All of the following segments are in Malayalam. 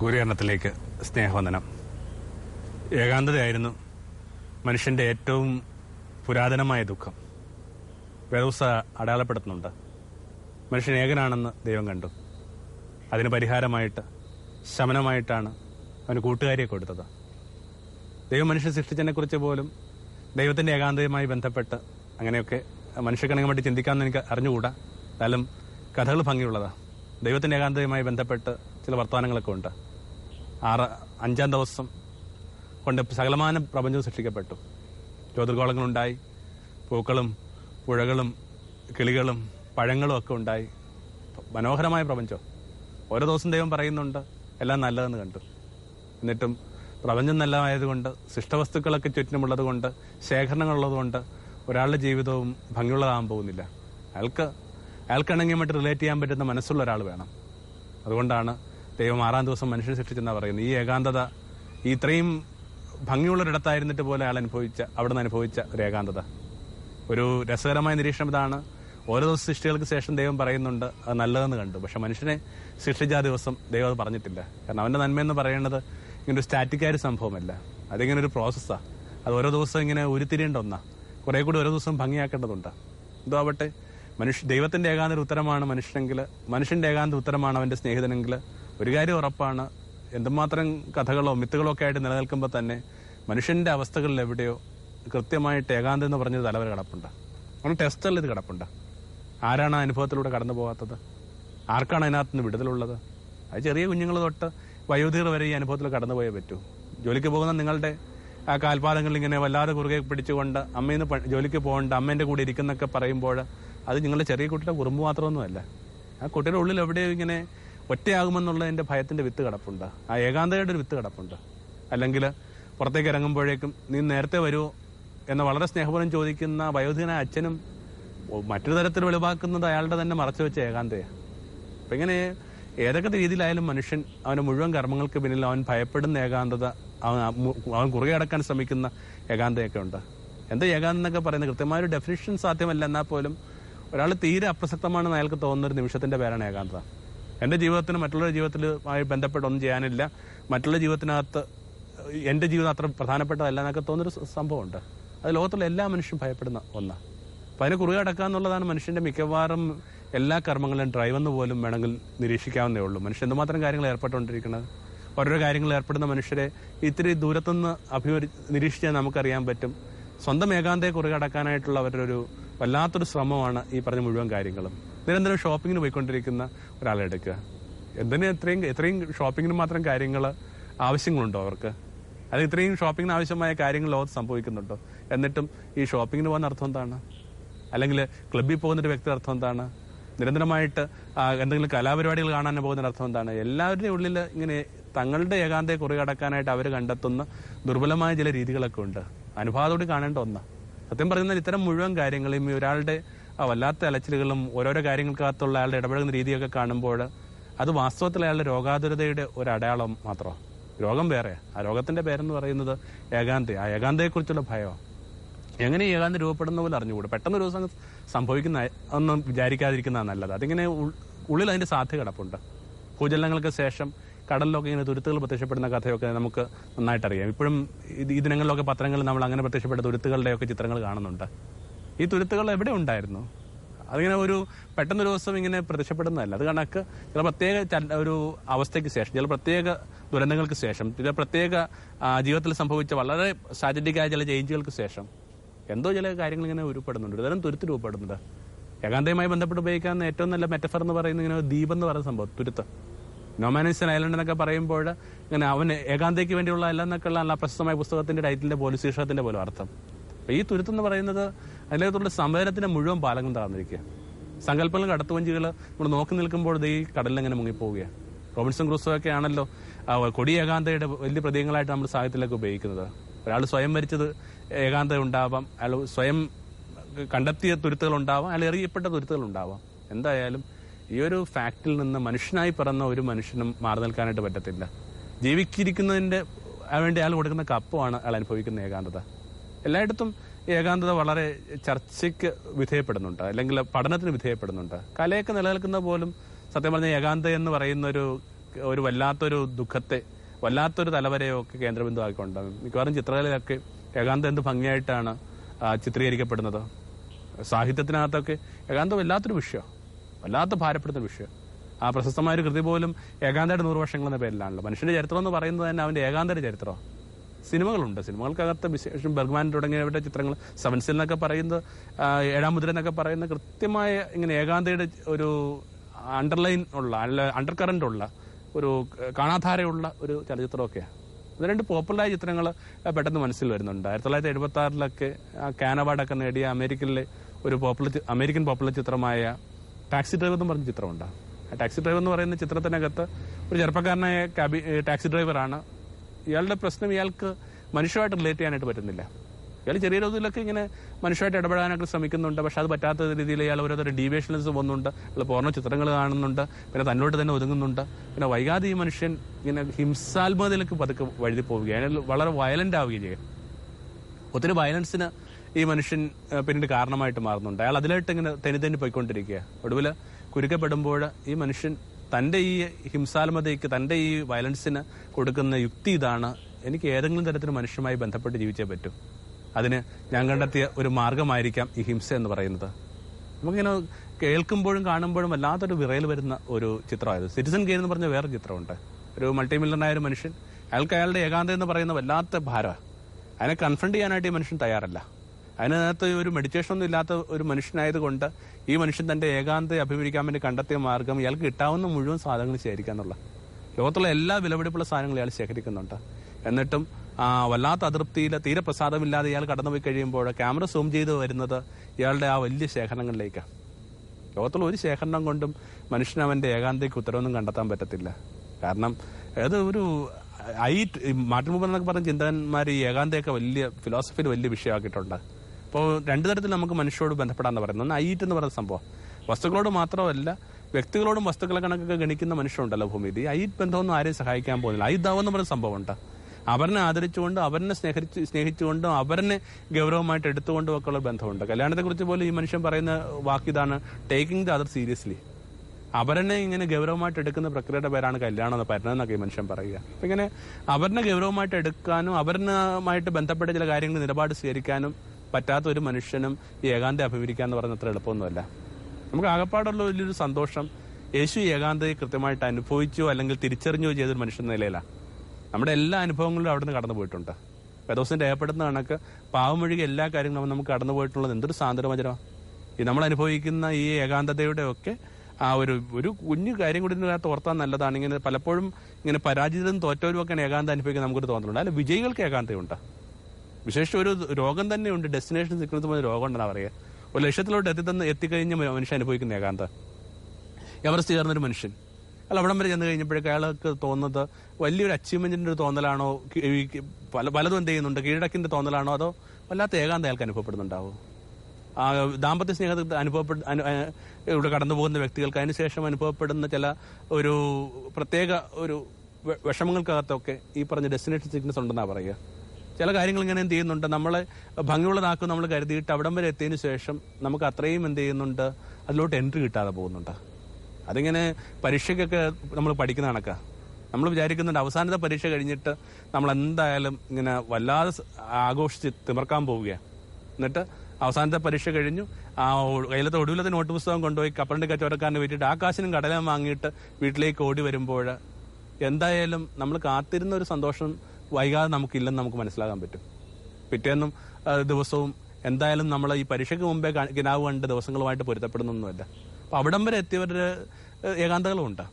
ഗുരുകരണത്തിലേക്ക് സ്നേഹവന്ദനം. ഏകാന്തതയായിരുന്നു മനുഷ്യന്റെ ഏറ്റവും പുരാതനമായ ദുഃഖം. വെറൂസ അടയാളപ്പെടുത്തുന്നുണ്ട്. മനുഷ്യൻ ഏകനാണെന്ന് ദൈവം കണ്ടു. അതിന് പരിഹാരമായിട്ട് ശമനമായിട്ടാണ് അവന് കൂട്ടുകാരിയെ കൊടുത്തത്. ദൈവം മനുഷ്യൻ സൃഷ്ടിച്ചതിനെ കുറിച്ച് പോലും ദൈവത്തിന്റെ ഏകാന്തതയുമായി ബന്ധപ്പെട്ട് അങ്ങനെയൊക്കെ മനുഷ്യക്കണങ്ങൾ വേണ്ടി ചിന്തിക്കാമെന്ന് എനിക്ക് അറിഞ്ഞുകൂടാ. എന്നാലും കഥകൾ ഭംഗിയുള്ളതാണ് ദൈവത്തിന്റെ ഏകാന്തതയുമായി ബന്ധപ്പെട്ട് ചില വർത്തമാനങ്ങളൊക്കെ ഉണ്ട്. ആറ് അഞ്ചാം ദിവസം കൊണ്ട് സകലമാന പ്രപഞ്ചം സൃഷ്ടിക്കപ്പെട്ടു. ജ്യോതിർഗോളങ്ങളുണ്ടായി പൂക്കളും പുഴകളും കിളികളും പഴങ്ങളും ഒക്കെ ഉണ്ടായി. മനോഹരമായ പ്രപഞ്ചം. ഓരോ ദിവസം ദൈവം പറയുന്നുണ്ട് എല്ലാം നല്ലതെന്ന് കണ്ടു. എന്നിട്ടും പ്രപഞ്ചം നല്ലതായതുകൊണ്ട് ശിഷ്ടവസ്തുക്കളൊക്കെ ചുറ്റിനുമുള്ളത് കൊണ്ട് ശേഖരണങ്ങളുള്ളത് കൊണ്ട് ഒരാളുടെ ജീവിതവും ഭംഗിയുള്ളതാകാൻ പോകുന്നില്ല. അയാൾക്ക് അയാൾക്കിണങ്ങി മറ്റ് റിലേറ്റ് ചെയ്യാൻ പറ്റുന്ന മനസ്സുള്ള ഒരാൾ വേണം. അതുകൊണ്ടാണ് ദൈവം ആറാം ദിവസം മനുഷ്യനെ സൃഷ്ടിച്ചെന്നാ പറയുന്നത്. ഈ ഏകാന്തത ഈ ഇത്രയും ഭംഗിയുള്ളൊരിടത്തായിരുന്നിട്ട് പോലെ അയാൾ അനുഭവിച്ച അവിടെ നിന്ന് അനുഭവിച്ച ഒരു ഏകാന്തത. ഒരു രസകരമായ നിരീക്ഷണം ഇതാണ്. ഓരോ ദിവസം സൃഷ്ടികൾക്ക് ശേഷം ദൈവം പറയുന്നുണ്ട് അത് നല്ലതെന്ന് കണ്ടു. പക്ഷെ മനുഷ്യനെ സൃഷ്ടിച്ച ആ ദിവസം ദൈവം അത് പറഞ്ഞിട്ടില്ല. കാരണം അവന്റെ നന്മയെന്ന് പറയുന്നത് ഇങ്ങനെ ഒരു സ്റ്റാറ്റിക്കായ ഒരു സംഭവമല്ല. അതിങ്ങനെ ഒരു പ്രോസസ്സാണ് അത് ഓരോ ദിവസം ഇങ്ങനെ ഉരുത്തിരിയേണ്ട ഒന്നാ. കുറെ കൂടി ഓരോ ദിവസം ഭംഗിയാക്കേണ്ടതുണ്ട്. എന്തോ ആവട്ടെ മനുഷ്യ ദൈവത്തിന്റെ ഏകാന്ത ഉത്തരമാണ് മനുഷ്യനെങ്കിൽ മനുഷ്യന്റെ ഏകാന്ത ഉത്തരമാണ് അവന്റെ സ്നേഹിതനെങ്കിൽ ഒരു കാര്യം ഉറപ്പാണ്. എന്തുമാത്രം കഥകളോ മിത്തുകളോ ഒക്കെ ആയിട്ട് നിലനിൽക്കുമ്പോൾ തന്നെ മനുഷ്യന്റെ അവസ്ഥകളിൽ എവിടെയോ കൃത്യമായിട്ട് ഏകാന്തം എന്ന് പറഞ്ഞൊരു തലവര കിടപ്പുണ്ട്. നമ്മൾ ടെസ്റ്റിൽ ഇത് കിടപ്പുണ്ട്. ആരാണ് ആ അനുഭവത്തിലൂടെ കടന്നു പോകാത്തത്? ആർക്കാണ് അതിനകത്ത് നിന്ന് വിടുതലുള്ളത്? അത് ചെറിയ കുഞ്ഞുങ്ങൾ തൊട്ട് വയോധികർ വരെ ഈ അനുഭവത്തിൽ കടന്നു പോയേ പറ്റൂ. ജോലിക്ക് പോകുന്ന നിങ്ങളുടെ ആ കാൽപാദങ്ങളിൽ ഇങ്ങനെ വല്ലാതെ കുറുകെ പിടിച്ചുകൊണ്ട് അമ്മയിൽ നിന്ന് ജോലിക്ക് പോകേണ്ട അമ്മേന്റെ കൂടെ ഇരിക്കുന്നൊക്കെ പറയുമ്പോൾ അത് നിങ്ങളുടെ ചെറിയ കുട്ടിയുടെ കുറുമ്പ് മാത്രമൊന്നുമല്ല. ആ കുട്ടിയുടെ ഉള്ളിൽ എവിടെയോ ഇങ്ങനെ ഒറ്റയാകുമെന്നുള്ളതിന്റെ ഭയത്തിന്റെ വിത്ത് കിടപ്പുണ്ട്. ആ ഏകാന്തതയുടെ ഒരു വിത്ത് കിടപ്പുണ്ട്. അല്ലെങ്കിൽ പുറത്തേക്ക് ഇറങ്ങുമ്പോഴേക്കും നീ നേരത്തെ വരുമോ എന്ന് വളരെ സ്നേഹപൂർവം ചോദിക്കുന്ന വയോധികനായ അച്ഛനും മറ്റൊരു തരത്തിൽ വെളിവാക്കുന്നത് അയാളുടെ തന്നെ മറച്ചു വെച്ച ഏകാന്തയാണ് അപ്പം ഇങ്ങനെ ഏതൊക്കെ രീതിയിലായാലും മനുഷ്യൻ അവന്റെ മുഴുവൻ കർമ്മങ്ങൾക്ക് പിന്നിൽ അവൻ ഭയപ്പെടുന്ന ഏകാന്തത അവൻ അവൻ കുറുകെ അടക്കാൻ ശ്രമിക്കുന്ന ഏകാന്തയൊക്കെ ഉണ്ട്. എന്താ ഏകാന്തം എന്നൊക്കെ പറയുന്നത് കൃത്യമായൊരു ഡെഫിനിഷൻ സാധ്യമല്ല. എന്നാൽ പോലും ഒരാൾ തീരെ അപ്രസക്തമാണെന്ന് അയാൾക്ക് തോന്നുന്ന ഒരു നിമിഷത്തിന്റെ പേരാണ് ഏകാന്തത. എന്റെ ജീവിതത്തിന് മറ്റുള്ള ജീവിതത്തിലുമായി ബന്ധപ്പെട്ട് ഒന്നും ചെയ്യാനില്ല. മറ്റുള്ള ജീവിതത്തിനകത്ത് എന്റെ ജീവിതം അത്ര പ്രധാനപ്പെട്ടതല്ല എന്നൊക്കെ തോന്നുന്നൊരു സ- സംഭവമുണ്ട്. അത് ലോകത്തിലെ എല്ലാ മനുഷ്യരും ഭയപ്പെടുന്ന ഒന്നാണ് അപ്പൊ അതിനെ കുറുകെ അടക്കുക എന്നുള്ളതാണ് മനുഷ്യന്റെ മിക്കവാറും എല്ലാ കർമ്മങ്ങളും ഡ്രൈവെന്ന് പോലും വേണമെങ്കിൽ നിരീക്ഷിക്കാവുന്നേ ഉള്ളൂ. മനുഷ്യൻ എന്തുമാത്രം കാര്യങ്ങൾ ഏർപ്പെട്ടുകൊണ്ടിരിക്കുന്നത്? ഓരോരോ കാര്യങ്ങൾ ഏർപ്പെടുന്ന മനുഷ്യരെ ഇത്തിരി ദൂരത്തുനിന്ന് അഭിമുഖ നിരീക്ഷിച്ചാൽ നമുക്കറിയാൻ പറ്റും. സ്വന്തം ഏകാന്തയെ കുറുകെ അടക്കാനായിട്ടുള്ള അവരുടെ ഒരു വല്ലാത്തൊരു ശ്രമമാണ് ഈ പറഞ്ഞ മുഴുവൻ കാര്യങ്ങളും. നിരന്തരം ഷോപ്പിങ്ങിന് പോയിക്കൊണ്ടിരിക്കുന്ന ഒരാളെ എടുക്കുക. എന്തിനും എത്രയും എത്രയും ഷോപ്പിങ്ങിന് മാത്രം കാര്യങ്ങൾ ആവശ്യങ്ങളുണ്ടോ അവർക്ക്? അത് ഇത്രയും ഷോപ്പിങ്ങിന് ആവശ്യമായ കാര്യങ്ങൾ ലോകത്ത് സംഭവിക്കുന്നുണ്ടോ? എന്നിട്ടും ഈ ഷോപ്പിങ്ങിന് പോകുന്ന അർത്ഥം എന്താണ്? അല്ലെങ്കിൽ ക്ലബ്ബിൽ പോകുന്ന ഒരു വ്യക്തി അർത്ഥം എന്താണ്? നിരന്തരമായിട്ട് എന്തെങ്കിലും കലാപരിപാടികൾ കാണാൻ പോകുന്ന അർത്ഥം എന്താണ്? എല്ലാവരുടെയും ഉള്ളിൽ ഇങ്ങനെ തങ്ങളുടെ ഏകാന്തയെ കുറികടക്കാനായിട്ട് അവർ കണ്ടെത്തുന്ന ദുർബലമായ ചില രീതികളൊക്കെ ഉണ്ട്. അനുഭാവത്തോടെ കാണേണ്ട ഒന്നാ. സത്യം പറയുന്ന ഇത്തരം മുഴുവൻ കാര്യങ്ങളും ഒരാളുടെ വല്ലാത്ത അലച്ചിലുകളും ഓരോരോ കാര്യങ്ങൾക്കകത്തുള്ള അയാളുടെ ഇടപെടുന്ന രീതിയൊക്കെ കാണുമ്പോൾ അത് വാസ്തവത്തിൽ അയാളുടെ രോഗാതുരതയുടെ ഒരു അടയാളം മാത്രമാണ് രോഗം വേറെ. ആ രോഗത്തിന്റെ പേരെന്ന് പറയുന്നത് ഏകാന്ത. ആ ഏകാന്തയെക്കുറിച്ചുള്ള ഭയമാണ് എങ്ങനെ ഏകാന്തി രൂപപ്പെടുന്ന പോലെ അറിഞ്ഞുകൂടും. പെട്ടെന്ന് ഒരു ദിവസം സംഭവിക്കുന്ന ഒന്നും വിചാരിക്കാതിരിക്കുന്നതാണ് നല്ലത്. അതിങ്ങനെ ഉള്ളിൽ അതിന്റെ സാധ്യത കിടപ്പുണ്ട്. ഭൂചലനങ്ങൾക്ക് ശേഷം കടലിലൊക്കെ ഇങ്ങനെ തുരുത്തുകൾ പ്രത്യക്ഷപ്പെടുന്ന കഥയൊക്കെ നമുക്ക് നന്നായിട്ട് അറിയാം ഇപ്പോഴും ഈ ദിനങ്ങളിലൊക്കെ പത്രങ്ങളിൽ നമ്മൾ അങ്ങനെ പ്രത്യക്ഷപ്പെട്ട തുരുത്തുകളുടെയൊക്കെ ചിത്രങ്ങൾ കാണുന്നുണ്ട്. ഈ തുരുത്തുകൾ എവിടെ ഉണ്ടായിരുന്നു? അതിങ്ങനെ ഒരു പെട്ടെന്ന് ഒരു ദിവസം ഇങ്ങനെ പ്രത്യക്ഷപ്പെടുന്നതല്ല. അത് കണക്ക് ചില പ്രത്യേക ഒരു അവസ്ഥയ്ക്ക് ശേഷം ചില പ്രത്യേക ദുരന്തങ്ങൾക്ക് ശേഷം ചില പ്രത്യേക ജീവിതത്തിൽ സംഭവിച്ച വളരെ സ്ട്രാറ്റജിക്കായ ചില ചേഞ്ചുകൾക്ക് ശേഷം എന്തോ ചില കാര്യങ്ങൾ ഇങ്ങനെ ഉരുപ്പെടുന്നുണ്ട്. ഒരുതരം തുരുത്ത് രൂപപ്പെടുന്നുണ്ട്. ഏകാന്തയുമായി ബന്ധപ്പെട്ട് ഉപയോഗിക്കാൻ ഏറ്റവും നല്ല മെറ്റഫർ എന്ന് പറയുന്നത് ഇങ്ങനെ ദീപം എന്ന് പറയുന്ന സംഭവം തുരുത്ത്. നോമാനിസ്റ്റൻ ഐലൻഡ് എന്നൊക്കെ പറയുമ്പോൾ ഇങ്ങനെ അവൻ ഏകാന്തയ്ക്ക് വേണ്ടിയുള്ള അല്ല എന്നൊക്കെയുള്ള നല്ല പ്രശസ്തമായ പുസ്തകത്തിന്റെ ടൈറ്റിലിന്റെ പോലും ശീർഷകത്തിന്റെ പോലും അർത്ഥം. അപ്പൊ ഈ തുരുത്ത് എന്ന് പറയുന്നത് അതിനകത്തുള്ള സമരത്തിന് മുഴുവൻ പാലങ്ങൾ താഴ്ന്നിരിക്കുക സങ്കല്പങ്ങൾ കടത്തുവഞ്ചികൾ നമ്മൾ നോക്കി നിൽക്കുമ്പോൾ ദേ ഈ കടലിൽ മുങ്ങിപ്പോവുകയാണ് റോബിൻസൺ ക്രൂസോ ഒക്കെ ആണല്ലോ കൊടി ഏകാന്തയുടെ വലിയ പ്രതീകങ്ങളായിട്ട് നമ്മൾ സാഹിത്യത്തിലൊക്കെ ഉപയോഗിക്കുന്നത്. ഒരാൾ സ്വയം മരിച്ചത് ഏകാന്തത ഉണ്ടാവാം അയാൾ സ്വയം കണ്ടെത്തിയ തുരുത്തുകൾ ഉണ്ടാവാം അയാൾ എറിയപ്പെട്ട തുരുത്തുകൾ ഉണ്ടാവാം. എന്തായാലും ഈ ഒരു ഫാക്റ്റിൽ നിന്ന് മനുഷ്യനായി പിറന്ന ഒരു മനുഷ്യനും മാറി നിൽക്കാനായിട്ട് പറ്റത്തില്ല. ജീവിച്ചിരിക്കുന്നതിന്റെ വേണ്ടി അയാൾ കൊടുക്കുന്ന കപ്പമാണ് അയാൾ അനുഭവിക്കുന്ന ഏകാന്തത. എല്ലായിടത്തും ഏകാന്തത വളരെ ചർച്ചയ്ക്ക് വിധേയപ്പെടുന്നുണ്ട് അല്ലെങ്കിൽ പഠനത്തിന് വിധേയപ്പെടുന്നുണ്ട്. കലയൊക്കെ നിലനിൽക്കുന്ന പോലും സത്യം പറഞ്ഞ ഏകാന്ത എന്ന് പറയുന്ന ഒരു ഒരു വല്ലാത്തൊരു ദുഃഖത്തെ വല്ലാത്തൊരു തലവരെയോ ഒക്കെ കേന്ദ്രബിന്ദുവാക്കിക്കൊണ്ട് മിക്കവാറും ചിത്രകലയിലൊക്കെ ഏകാന്തം എന്ത് ഭംഗിയായിട്ടാണ് ചിത്രീകരിക്കപ്പെടുന്നത്. സാഹിത്യത്തിനകത്തൊക്കെ ഏകാന്തം വല്ലാത്തൊരു വിഷയം വല്ലാത്ത ഭാരപ്പെടുന്ന വിഷയം. ആ പ്രശസ്തമായ ഒരു കൃതി പോലും ഏകാന്തയുടെ നൂറ് വർഷങ്ങൾ എന്ന പേരിലാണല്ലോ. മനുഷ്യന്റെ ചരിത്രം എന്ന് പറയുന്നത് തന്നെ അവന്റെ ഏകാന്തയുടെ ചരിത്രമാണ്. സിനിമകളുണ്ട്. സിനിമകൾക്കകത്ത് വിശേഷം ബർഗ്മാൻ തുടങ്ങിയവരുടെ ചിത്രങ്ങൾ സെവൻസിൽ എന്നൊക്കെ പറയുന്നത് ആ, ഏഴാം മുദ്ര എന്നൊക്കെ പറയുന്ന കൃത്യമായ ഇങ്ങനെ ഏകാന്തയുടെ ഒരു അണ്ടർലൈൻ ഉള്ള അല്ല അണ്ടർ കറന്റ് ഉള്ള ഒരു കാണാധാരയുള്ള ഒരു ചലച്ചിത്രമൊക്കെയാണ് രണ്ട് പോപ്പുലറായ ചിത്രങ്ങൾ പെട്ടെന്ന് മനസ്സിൽ വരുന്നുണ്ട്. ആയിരത്തി തൊള്ളായിരത്തി എഴുപത്തി ആറിലൊക്കെ അവാർഡൊക്കെ നേടിയ അമേരിക്കയിലെ ഒരു പോപ്പുലർ അമേരിക്കൻ പോപ്പുലർ ചിത്രമായ ടാക്സി ഡ്രൈവർ എന്ന് പറഞ്ഞ ചിത്രമുണ്ട്. ആ ടാക്സി ഡ്രൈവർ എന്ന് പറയുന്ന ചിത്രത്തിനകത്ത് ഒരു ചെറുപ്പക്കാരനായ ടാക്സി ഡ്രൈവറാണ് ഇയാളുടെ പ്രശ്നം ഇയാൾക്ക് മനുഷ്യമായിട്ട് റിലേറ്റ് ചെയ്യാനായിട്ട് പറ്റുന്നില്ല. ഇയാൾ ചെറിയ രോഗത്തിലൊക്കെ ഇങ്ങനെ മനുഷ്യമായിട്ട് ഇടപെടാനായിട്ട് ശ്രമിക്കുന്നുണ്ട്. പക്ഷെ അത് പറ്റാത്ത രീതിയിൽ ഇയാൾ ഓരോരുത്തർ ഡീവിയേഷൻസ് പോകുന്നുണ്ട് ഇയാൾ പൂർണ ചിത്രങ്ങൾ കാണുന്നുണ്ട്. പിന്നെ തന്നോട്ട് തന്നെ ഒതുങ്ങുന്നുണ്ട്. പിന്നെ വൈകാതെ ഈ മനുഷ്യൻ ഇങ്ങനെ ഹിംസാത്മകതയിലേക്ക് പതുക്കെ വഴുതി പോവുകയാണ്. അയാൾ വളരെ വയലന്റ് ആവുകയും ചെയ്യും. ഒത്തിരി വയലൻസിന് ഈ മനുഷ്യൻ പിന്നീട് കാരണമായിട്ട് മാറുന്നുണ്ട്. അയാൾ അതിലായിട്ട് ഇങ്ങനെ തെനി തെന്നി പോയിക്കൊണ്ടിരിക്കുക ഒടുവിൽ കുരുക്കപ്പെടുമ്പോൾ ഈ മനുഷ്യൻ തന്റെ ഈ ഹിംസാത്മതയ്ക്ക് തന്റെ ഈ വയലൻസിന് കൊടുക്കുന്ന യുക്തി ഇതാണ്. എനിക്ക് ഏതെങ്കിലും തരത്തിൽ മനുഷ്യമായി ബന്ധപ്പെട്ട് ജീവിച്ചേ പറ്റൂ. അതിന് ഞാൻ കണ്ടെത്തിയ ഒരു മാർഗമായിരിക്കാം ഈ ഹിംസ എന്ന് പറയുന്നത്. നമുക്കിങ്ങനെ കേൾക്കുമ്പോഴും കാണുമ്പോഴും വല്ലാത്തൊരു വിറയിൽ വരുന്ന ഒരു ചിത്രമായത്. സിറ്റിസൺ ഗെയിൻ എന്ന് പറഞ്ഞ വേറെ ചിത്രമുണ്ട്. ഒരു മൾട്ടി മില്യണായ ഒരു മനുഷ്യൻ അയാൾക്ക് അയാളുടെ ഏകാന്തം എന്ന് പറയുന്ന വല്ലാത്ത ഭാരമാണ്. അതിനെ കൺഫ്രണ്ട് ചെയ്യാനായിട്ട് ഈ മനുഷ്യൻ തയ്യാറല്ല. അതിനകത്ത് ഒരു മെഡിറ്റേഷൻ ഒന്നും ഇല്ലാത്ത ഒരു മനുഷ്യനായതുകൊണ്ട് ഈ മനുഷ്യൻ തന്റെ ഏകാന്തയെ അഭിമുഖിക്കാൻ വേണ്ടി കണ്ടെത്തിയ മാർഗം ഇയാൾക്ക് കിട്ടാവുന്ന മുഴുവൻ സാധനങ്ങൾ ശേഖരിക്കുക ലോകത്തുള്ള എല്ലാ വിലപിടിപ്പുള്ള സാധനങ്ങളും ഇയാൾ ശേഖരിക്കുന്നുണ്ട്. എന്നിട്ടും വല്ലാത്ത അതൃപ്തിയിൽ തീരെ പ്രസാദമില്ലാതെ ഇയാൾ കടന്നുപോയി കഴിയുമ്പോൾ ക്യാമറ സൂം ചെയ്ത് വരുന്നത് ഇയാളുടെ ആ വലിയ ശേഖരണങ്ങളിലേക്കാണ് ലോകത്തുള്ള ഒരു ശേഖരണം കൊണ്ടും മനുഷ്യന് അവന്റെ ഏകാന്തയ്ക്ക് ഉത്തരവൊന്നും കണ്ടെത്താൻ പറ്റത്തില്ല. കാരണം അത് ഒരു ഐ മൂപ്പർ എന്നൊക്കെ പറഞ്ഞ ചിന്തകന്മാർ ഈ ഏകാന്തയൊക്കെ വലിയ ഫിലോസഫിയിൽ വലിയ വിഷയമാക്കിയിട്ടുണ്ട്. അപ്പോൾ രണ്ടു തരത്തിൽ നമുക്ക് മനുഷ്യരോട് ബന്ധപ്പെടാന്ന് പറയുന്നത്. ഒന്ന് ഐറ്റ് എന്ന് പറയുന്ന സംഭവം. വസ്തുക്കളോട് മാത്രമല്ല വ്യക്തികളോടും വസ്തുക്കളെ കണക്കൊക്കെ ഗണിക്കുന്ന മനുഷ്യരുണ്ടല്ലോ ഭൂമി ഈ ഐറ്റ് ബന്ധമൊന്നും ആരെയും സഹായിക്കാൻ പോകുന്നില്ല. ഐദാവ് എന്ന് പറയുന്ന സംഭവമുണ്ട്. അവരനെ ആദരിച്ചുകൊണ്ട് അവരെ സ്നേഹിച്ച് സ്നേഹിച്ചുകൊണ്ടും അവരെ ഗൗരവമായിട്ട് എടുത്തുകൊണ്ടും ഒക്കെ ഉള്ള ബന്ധമുണ്ട്. കല്യാണത്തെക്കുറിച്ച് പോലും ഈ മനുഷ്യൻ പറയുന്ന വാക്കിതാണ് ടേക്കിംഗ് ദ അതർ സീരിയസ്ലി അവരനെ ഇങ്ങനെ ഗൗരവമായിട്ട് എടുക്കുന്ന പ്രക്രിയയുടെ പേരാണ് കല്യാണം എന്ന് പറയുന്നത് എന്നൊക്കെ ഈ മനുഷ്യൻ പറയുക. അപ്പൊ ഇങ്ങനെ അവരെ ഗൗരവമായിട്ട് എടുക്കാനും അവരുമായിട്ട് ബന്ധപ്പെട്ട ചില കാര്യങ്ങൾ നിലപാട് സ്വീകരിക്കാനും പറ്റാത്ത ഒരു മനുഷ്യനും ഈ ഏകാന്ത അഭിമുഖിക്കുക എന്ന് പറയുന്നത് അത്ര എളുപ്പമൊന്നുമല്ല. നമുക്ക് ആകപ്പാടുള്ള വലിയൊരു സന്തോഷം യേശു ഏകാന്തയെ കൃത്യമായിട്ട് അനുഭവിച്ചോ അല്ലെങ്കിൽ തിരിച്ചറിഞ്ഞോ ചെയ്തൊരു മനുഷ്യൻ നിലയിലാണ് നമ്മുടെ എല്ലാ അനുഭവങ്ങളിലും അവിടുന്ന് കടന്നു പോയിട്ടുണ്ട്. പെദോസിന് രേഖപ്പെടുന്ന കണക്ക് പാവം ഒഴികെ എല്ലാ കാര്യങ്ങളും നമുക്ക് കടന്നു പോയിട്ടുള്ളത് എന്തൊരു സാന്ദ്രമചരമാണ് ഈ നമ്മൾ അനുഭവിക്കുന്ന ഈ ഏകാന്തതയുടെ ഒക്കെ ആ ഒരു ഒരു കുഞ്ഞു കാര്യം കൂടി ഇതിനകത്ത് ഓർത്താൻ നല്ലതാണ്. ഇങ്ങനെ പലപ്പോഴും ഇങ്ങനെ പരാജിതരും തോറ്റവരും ഒക്കെയാണ് ഏകാന്ത അനുഭവിക്കാൻ നമുക്കൊരു തോന്നുന്നുണ്ട് അല്ല വിജയികൾക്ക് ഏകാന്തയുണ്ട്. വിശേഷിച്ച് ഒരു രോഗം തന്നെയുണ്ട്. ഡെസ്റ്റിനേഷൻ സിക്നസ് പോലെ രോഗം ഉണ്ടെന്നാണ് പറയുക. ഒരു ലക്ഷ്യത്തിലോട്ട് എത്തി തന്നെ എത്തിക്കഴിഞ്ഞ മനുഷ്യൻ അനുഭവിക്കുന്ന ഏകാന്ത എവറസ്റ്റ് ചേർന്നൊരു മനുഷ്യൻ. അല്ല അവിടം വരെ ചെന്ന് കഴിഞ്ഞപ്പോഴേക്ക് അയാൾക്ക് തോന്നുന്നത് വലിയൊരു അച്ചീവ്മെന്റിന്റെ ഒരു തോന്നലാണോ? പല പലതും എന്ത് ചെയ്യുന്നുണ്ട്? കീഴടക്കിന്റെ തോന്നലാണോ? അതോ വല്ലാത്ത ഏകാന്ത അയാൾക്ക് അനുഭവപ്പെടുന്നുണ്ടാവും? ആ ദാമ്പത്യ സ്നേഹത്തിൽ അനുഭവപ്പെട്ട് ഇവിടെ കടന്നു പോകുന്ന വ്യക്തികൾക്ക് അതിനുശേഷം അനുഭവപ്പെടുന്ന ചില ഒരു പ്രത്യേക ഒരു വിഷമങ്ങൾക്കകത്തൊക്കെ ഈ പറഞ്ഞ ഡെസ്റ്റിനേഷൻ സിക്നസ് ഉണ്ടെന്നാണ് പറയുക. ചില കാര്യങ്ങൾ ഇങ്ങനെ എന്ത് ചെയ്യുന്നുണ്ട്? നമ്മൾ ഭംഗിയുള്ളതാക്കും നമ്മൾ കരുതിയിട്ട് അവിടം വരെ എത്തിയതിനു ശേഷം നമുക്ക് അത്രയും എന്ത് ചെയ്യുന്നുണ്ട്? അതിലോട്ട് എൻട്രി കിട്ടാതെ പോകുന്നുണ്ട്. അതിങ്ങനെ പരീക്ഷയ്ക്കൊക്കെ നമ്മൾ പഠിക്കുന്ന കണക്കാ. നമ്മൾ വിചാരിക്കുന്നുണ്ട് അവസാനത്തെ പരീക്ഷ കഴിഞ്ഞിട്ട് നമ്മൾ എന്തായാലും ഇങ്ങനെ വല്ലാതെ ആഘോഷിച്ച് തിമർക്കാൻ പോവുകയാണ് എന്നിട്ട് അവസാനത്തെ പരീക്ഷ കഴിഞ്ഞു. ആ കയ്യിലത്തെ ഒടുവിലത്തെ നോട്ട് പുസ്തകം കൊണ്ടുപോയി കപ്പലിന്റെ കച്ചവടക്കാരന് വിറ്റിട്ട് ആ കാശിനും കടലാൻ വാങ്ങിയിട്ട് വീട്ടിലേക്ക് ഓടി വരുമ്പോൾ എന്തായാലും നമ്മൾ കാത്തിരുന്ന ഒരു സന്തോഷം വൈകാതെ നമുക്കില്ലെന്ന് നമുക്ക് മനസ്സിലാക്കാൻ പറ്റും. പിറ്റേന്നും ദിവസവും എന്തായാലും നമ്മൾ ഈ പരീക്ഷയ്ക്ക് മുമ്പേ കിനാവ് കണ്ട് ദിവസങ്ങളുമായിട്ട് പൊരുത്തപ്പെടുന്നൊന്നുമല്ല. അപ്പൊ അവിടം വരെ എത്തിയവരുടെ ഏകാന്തകളുമുണ്ട് ഏകാന്തകളും ഉണ്ട്.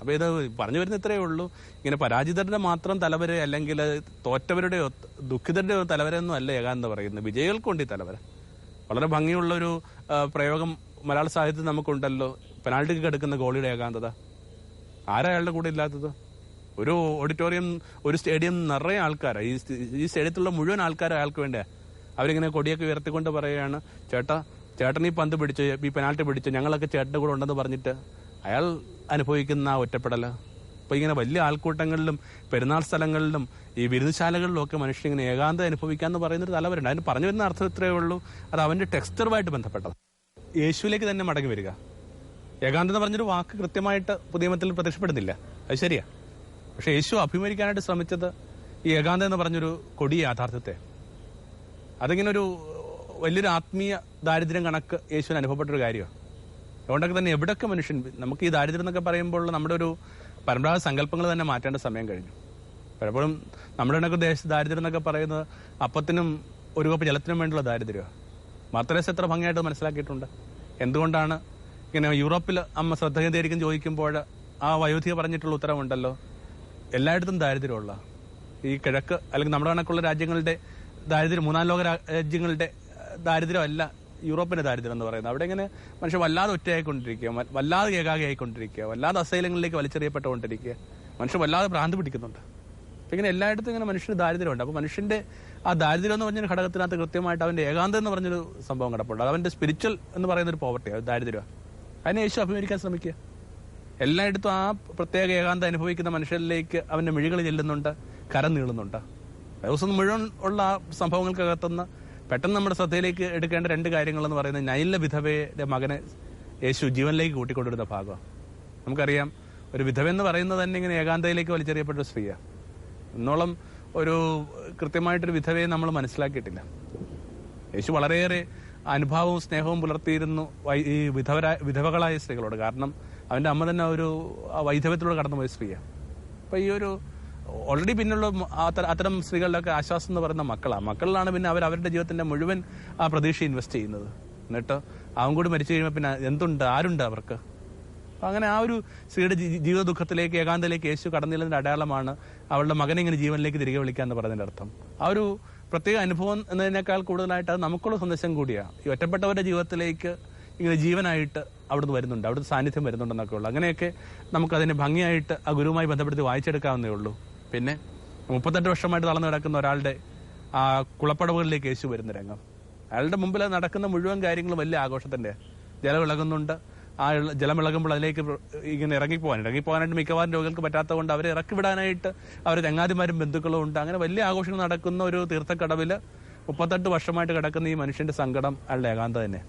അപ്പൊ ഇത് പറഞ്ഞു വരുന്ന ഇത്രയേ ഉള്ളൂ. ഇങ്ങനെ പരാജിതരുടെ മാത്രം തലവര് അല്ലെങ്കിൽ തോറ്റവരുടെയോ ദുഃഖിതരുടെയോ തലവരെയൊന്നും അല്ല ഏകാന്ത പറയുന്നത്. വിജയികൾക്കുണ്ട് ഈ തലവര. വളരെ ഭംഗിയുള്ള ഒരു പ്രയോഗം മലയാള സാഹിത്യത്തിൽ നമുക്കുണ്ടല്ലോ. പെനാൾട്ടിക്ക് കിടക്കുന്ന ഗോളിയുടെ ഏകാന്തത. ആരാ കൂടെ ഇല്ലാത്തത്? ഒരു ഓഡിറ്റോറിയം ഒരു സ്റ്റേഡിയം നിറയെ ആൾക്കാരാ. ഈ സ്റ്റ- ഈ സ്റ്റേഡിയത്തിലുള്ള മുഴുവൻ ആൾക്കാരും അയാൾക്ക് വേണ്ടേ? അവരിങ്ങനെ കൊടിയൊക്കെ ഉയർത്തിക്കൊണ്ട് പറയുകയാണ് ചേട്ടാ ചേട്ടൻ ഈ പന്ത് പിടിച്ച് ഈ പെനാൾട്ടി പിടിച്ച് ഞങ്ങളൊക്കെ ചേട്ടന്റെ കൂടെ ഉണ്ടെന്ന് പറഞ്ഞിട്ട് അയാൾ അനുഭവിക്കുന്ന ആ ഒറ്റപ്പെടൽ. അപ്പൊ ഇങ്ങനെ വലിയ ആൾക്കൂട്ടങ്ങളിലും പെരുന്നാൾ സ്ഥലങ്ങളിലും ഈ വിരുന്നുശാലകളിലും ഒക്കെ മനുഷ്യൻ ഇങ്ങനെ ഏകാന്തം അനുഭവിക്കാന്ന് പറയുന്നൊരു തലവരുണ്ട് അതിന് പറഞ്ഞു വരുന്ന അർത്ഥം ഇത്രയേ ഉള്ളൂ. അത് അവന്റെ ടെക്സ്ചറുമായിട്ട് ബന്ധപ്പെട്ടത്. യേശുവിലേക്ക് തന്നെ മടങ്ങി വരിക. ഏകാന്തം എന്ന് പറഞ്ഞൊരു വാക്ക് കൃത്യമായിട്ട് പുതിയ മതത്തിൽ പ്രത്യക്ഷപ്പെടുന്നില്ല. അത് ശരിയാ. പക്ഷെ യേശു അഭിമുഖിക്കാനായിട്ട് ശ്രമിച്ചത് ഈ ഏകാന്ത എന്ന് പറഞ്ഞൊരു കൊടിയ യാഥാർത്ഥ്യത്തെ. അതിങ്ങനെ ഒരു വലിയൊരു ആത്മീയ ദാരിദ്ര്യം കണക്ക് യേശുവിന് അനുഭവപ്പെട്ടൊരു കാര്യമാണ്. അതുകൊണ്ടൊക്കെ തന്നെ എവിടെയൊക്കെ മനുഷ്യൻ നമുക്ക് ഈ ദാരിദ്ര്യം എന്നൊക്കെ പറയുമ്പോൾ നമ്മുടെ ഒരു പരമ്പരാഗത സങ്കല്പങ്ങൾ തന്നെ മാറ്റേണ്ട സമയം കഴിഞ്ഞു. പലപ്പോഴും നമ്മുടെ ഇടയ്ക്ക് ദേശ ദാരിദ്ര്യം എന്നൊക്കെ പറയുന്നത് അപ്പത്തിനും ഒരു കപ്പ് ജലത്തിനും വേണ്ടിയുള്ള ദാരിദ്ര്യമാണ്. മാത്രേസ് എത്ര ഭംഗിയായിട്ട് മനസ്സിലാക്കിയിട്ടുണ്ട്. എന്തുകൊണ്ടാണ് ഇങ്ങനെ യൂറോപ്പിൽ അമ്മ ശ്രദ്ധ കേന്ദ്രീകരിക്കും ചോദിക്കുമ്പോൾ ആ വയോധിക പറഞ്ഞിട്ടുള്ള ഉത്തരവുണ്ടല്ലോ? എല്ലായിടത്തും ദാരിദ്ര്യമുള്ള ഈ കിഴക്ക് അല്ലെങ്കിൽ നമ്മുടെ കണക്കുള്ള രാജ്യങ്ങളുടെ ദാരിദ്ര്യം മൂന്നാം ലോക രാജ്യങ്ങളുടെ ദാരിദ്ര്യമല്ല യൂറോപ്പിന്റെ ദാരിദ്ര്യം എന്ന് പറയുന്നത്. അവിടെ ഇങ്ങനെ മനുഷ്യൻ വല്ലാതെ ഒറ്റയായിക്കൊണ്ടിരിക്കുക വല്ലാതെ ഏകാഗിയായിക്കൊണ്ടിരിക്കുക വല്ലാതെ അസൈലങ്ങളിലേക്ക് വലിച്ചെറിയപ്പെട്ടുകൊണ്ടിരിക്കുക. മനുഷ്യൻ വല്ലാതെ ഭ്രാന്ത് പിടിക്കുന്നുണ്ട്. ഇങ്ങനെ എല്ലായിടത്തും ഇങ്ങനെ മനുഷ്യന് ദാരിദ്ര്യമുണ്ട്. അപ്പൊ മനുഷ്യന്റെ ആ ദാരിദ്ര്യം എന്ന് പറഞ്ഞൊരു ഘടകത്തിനകത്ത് കൃത്യമായിട്ട് അവന്റെ ഏകാന്തം എന്ന് പറഞ്ഞൊരു സംഭവം കിടപ്പുണ്ട് അത് അവന്റെ സ്പിരിച്വൽ എന്ന് പറയുന്ന ഒരു പോവർട്ടി ദാരിദ്ര്യം. അതിനെ യേശു അഭിമുഖിക്കാൻ ശ്രമിക്കുക. എല്ലായിടത്തും ആ പ്രത്യേക ഏകാന്തം അനുഭവിക്കുന്ന മനുഷ്യരിലേക്ക് അവന്റെ മിഴികൾ ചെല്ലുന്നുണ്ട് കരം നീളുന്നുണ്ട്. ദിവസം മുഴുവൻ ഉള്ള ആ സംഭവങ്ങൾക്കകത്തുനിന്ന് പെട്ടെന്ന് നമ്മുടെ ശ്രദ്ധയിലേക്ക് എടുക്കേണ്ട രണ്ട് കാര്യങ്ങൾ എന്ന് പറയുന്നത് നൈല വിധവയുടെ മകനെ യേശു ജീവനിലേക്ക് കൂട്ടിക്കൊണ്ടിരുന്ന ഭാഗമാണ്. നമുക്കറിയാം ഒരു വിധവ എന്ന് പറയുന്നത് തന്നെ ഇങ്ങനെ ഏകാന്തയിലേക്ക് വലിച്ചെറിയപ്പെട്ട സ്ത്രീയാണ്. ഇന്നോളം ഒരു കൃത്യമായിട്ടൊരു വിധവയെ നമ്മൾ മനസ്സിലാക്കിയിട്ടില്ല. യേശു വളരെയേറെ അനുഭാവവും സ്നേഹവും പുലർത്തിയിരുന്നു ഈ വിധവരായ വിധവകളായ സ്ത്രീകളോട്. കാരണം അവന്റെ അമ്മ തന്നെ ഒരു വൈധവ്യത്തിലൂടെ കടന്നുപോയ സ്ത്രീയാണ് അപ്പം ഈ ഒരു ഓൾറെഡി പിന്നുള്ള അത്തരം- സ്ത്രീകളിലൊക്കെ ആശ്വാസം എന്ന് പറയുന്ന മക്കളാണ് മക്കളിലാണ് പിന്നെ അവർ അവരുടെ ജീവിതത്തിന്റെ മുഴുവൻ ആ പ്രതീക്ഷ ഇൻവെസ്റ്റ് ചെയ്യുന്നത്. എന്നിട്ട് അവൻ കൂടി മരിച്ചു കഴിയുമ്പോൾ പിന്നെ എന്തുണ്ട് ആരുണ്ട് അവർക്ക്? അപ്പം അങ്ങനെ ആ ഒരു സ്ത്രീയുടെ ജീവിത ദുഃഖത്തിലേക്ക് ഏകാന്തയിലേക്ക് യേശു കടന്നില്ലതിന്റെ അടയാളമാണ് അവളുടെ മകനെ ഇങ്ങനെ ജീവനിലേക്ക് തിരികെ വിളിക്കുക എന്ന് പറയുന്നതിന്റെ അർത്ഥം. ആ ഒരു പ്രത്യേക അനുഭവം എന്നതിനേക്കാൾ കൂടുതലായിട്ട് അത് നമുക്കുള്ള സന്ദേശം കൂടിയാണ് ഈ ഒറ്റപ്പെട്ടവരുടെ ജീവിതത്തിലേക്ക് ഇങ്ങനെ ജീവനായിട്ട് അവിടുന്ന് വരുന്നുണ്ട് അവിടുത്തെ സാന്നിധ്യം വരുന്നുണ്ടെന്നൊക്കെ ഉള്ളു. അങ്ങനെയൊക്കെ നമുക്കതിനെ ഭംഗിയായിട്ട് ആ ഗുരുവുമായി ബന്ധപ്പെടുത്തി വായിച്ചെടുക്കാവുന്നേ ഉള്ളൂ. പിന്നെ മുപ്പത്തെട്ട് വർഷമായിട്ട് തളർന്നു കിടക്കുന്ന ഒരാളുടെ ആ കുളപ്പടവുകളിലേക്ക് യേശു വരുന്ന രംഗം. അയാളുടെ മുമ്പിൽ നടക്കുന്ന മുഴുവൻ കാര്യങ്ങളും വലിയ ആഘോഷത്തിന്റെ ജലം ഇളകുന്നുണ്ട് ആ ജലം ഇളകുമ്പോൾ അതിലേക്ക് ഇങ്ങനെ ഇറങ്ങിപ്പോകാൻ ഇറങ്ങിപ്പോകാനായിട്ട് മിക്കവാറും രോഗികൾക്ക് പറ്റാത്തത് കൊണ്ട് അവരെ ഇറക്കി വിടാനായിട്ട് അവർ ചങ്ങാതിമാരും ബന്ധുക്കളും ഉണ്ട്. അങ്ങനെ വലിയ ആഘോഷങ്ങൾ നടക്കുന്ന ഒരു തീർത്ഥക്കടവിൽ മുപ്പത്തെട്ട് വർഷമായിട്ട് കിടക്കുന്ന ഈ മനുഷ്യന്റെ സങ്കടം അയാളുടെ ഏകാന്ത തന്നെ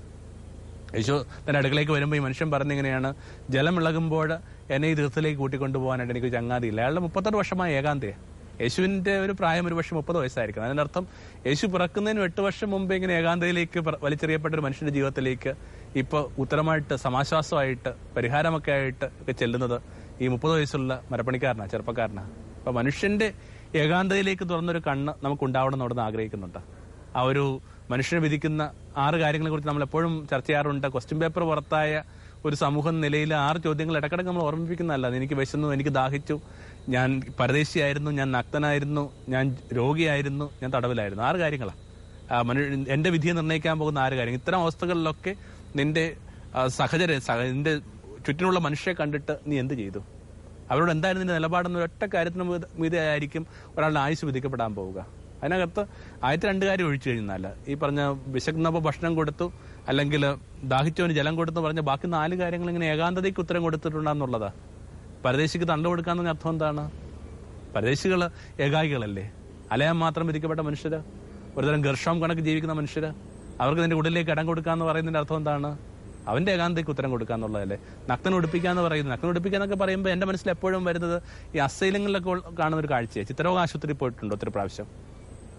യേശു തന്റെ അടുക്കളേക്ക് വരുമ്പോൾ ഈ മനുഷ്യൻ പറഞ്ഞിങ്ങനെയാണ് ജലം ഇളകുമ്പോൾ എന്നെ ഈ തീർത്ഥത്തിലേക്ക് കൂട്ടിക്കൊണ്ടുപോകാനായിട്ട് എനിക്ക് ചങ്ങാതിയില്ല. അയാളുടെ മുപ്പത്തെട്ട് വർഷമായ ഏകാന്തയെ. യേശുവിന്റെ ഒരു പ്രായം ഒരു വർഷം മുപ്പത് വയസ്സായിരിക്കും അതിനർത്ഥം യേശു പിറക്കുന്നതിന് എട്ട് വർഷം മുമ്പ് ഇങ്ങനെ ഏകാന്തയിലേക്ക് വലിച്ചെറിയപ്പെട്ട ഒരു മനുഷ്യന്റെ ജീവിതത്തിലേക്ക് ഇപ്പോൾ ഉത്തരമായിട്ട് സമാശ്വാസമായിട്ട് പരിഹാരമൊക്കെ ആയിട്ട് ഒക്കെ ചെല്ലുന്നത് ഈ മുപ്പത് വയസ്സുള്ള മരപ്പണിക്കാരനാണ് ചെറുപ്പക്കാരനാണ് അപ്പൊ മനുഷ്യന്റെ ഏകാന്തയിലേക്ക് തുറന്നൊരു കണ്ണ് നമുക്ക് ഉണ്ടാവണം എന്ന് അവിടുന്ന് ആഗ്രഹിക്കുന്നുണ്ട്. ആ ഒരു മനുഷ്യനെ വിധിക്കുന്ന ആറ് കാര്യങ്ങളെ കുറിച്ച് നമ്മൾ എപ്പോഴും ചർച്ച ചെയ്യാറുണ്ട്. ക്വസ്റ്റ്യൻ പേപ്പർ പുറത്തായ ഒരു സമൂഹം നിലയിൽ ആറ് ചോദ്യങ്ങൾ ഇടക്കിടക്ക് നമ്മൾ ഓർമ്മിപ്പിക്കുന്നതല്ല. എനിക്ക് വിശന്നു എനിക്ക് ദാഹിച്ചു. ഞാൻ പരദേശിയായിരുന്നു ഞാൻ നക്തനായിരുന്നു ഞാൻ രോഗിയായിരുന്നു ഞാൻ തടവിലായിരുന്നു. ആറ് കാര്യങ്ങളാണ് എന്റെ വിധിയെ നിർണയിക്കാൻ പോകുന്ന ആറ് കാര്യങ്ങൾ. ഇത്തരം അവസ്ഥകളിലൊക്കെ നിന്റെ സഹചര സഹ- നിന്റെ ചുറ്റിനുള്ള മനുഷ്യരെ കണ്ടിട്ട് നീ എന്ത് ചെയ്തു? അവരോട് എന്തായിരുന്നു നിന്റെ നിലപാടെന്ന ഒറ്റ കാര്യത്തിന് മീതെ ആയിരിക്കും ഒരാളുടെ ആയുസ് വിധിക്കപ്പെടാൻ പോവുക. അതിനകത്ത് ആദ്യത്തെ രണ്ട് കാര്യം ഒഴിച്ചു കഴിഞ്ഞാൽ ഈ പറഞ്ഞ വിശക്കുന്നപ്പോൾ ഭക്ഷണം കൊടുത്തു അല്ലെങ്കിൽ ദാഹിച്ചവന് ജലം കൊടുത്തു പറഞ്ഞ ബാക്കി നാല് കാര്യങ്ങൾ ഇങ്ങനെ ഏകാന്തതയ്ക്ക് ഉത്തരം കൊടുത്തിട്ടുണ്ടെന്നുള്ളതാ പരദേശിക്ക് തണ്ട കൊടുക്കാന്ന് അർത്ഥം എന്താണ്? പരദേശികൾ ഏകായികളല്ലേ? അലയാൻ മാത്രം വിധിക്കപ്പെട്ട മനുഷ്യര്? ഒരുതരം ഗർഷം കണക്ക് ജീവിക്കുന്ന മനുഷ്യര്? അവർക്ക് നിന്റെ ഉള്ളിലേക്ക് ഇടം കൊടുക്കാന്ന് പറയുന്നതിന്റെ അർത്ഥം എന്താണ്? അവന്റെ ഏകാന്തയ്ക്ക് ഉത്തരം കൊടുക്കാന്നുള്ളതല്ലേ? നഗ്നൻ ഉടുപ്പിക്കാന്ന് പറയുന്നത് നഗ്നൻ ഉടുപ്പിക്കാന്നൊക്കെ പറയുമ്പോൾ എന്റെ മനസ്സിൽ എപ്പോഴും വരുന്നത് ഈ അസൈലങ്ങളിലൊക്കെ കാണുന്ന ഒരു കാഴ്ചയാണ് ചിത്രരോഗ ആശുപത്രി പോയിട്ടുണ്ട് ഒത്തിരി പ്രാവശ്യം?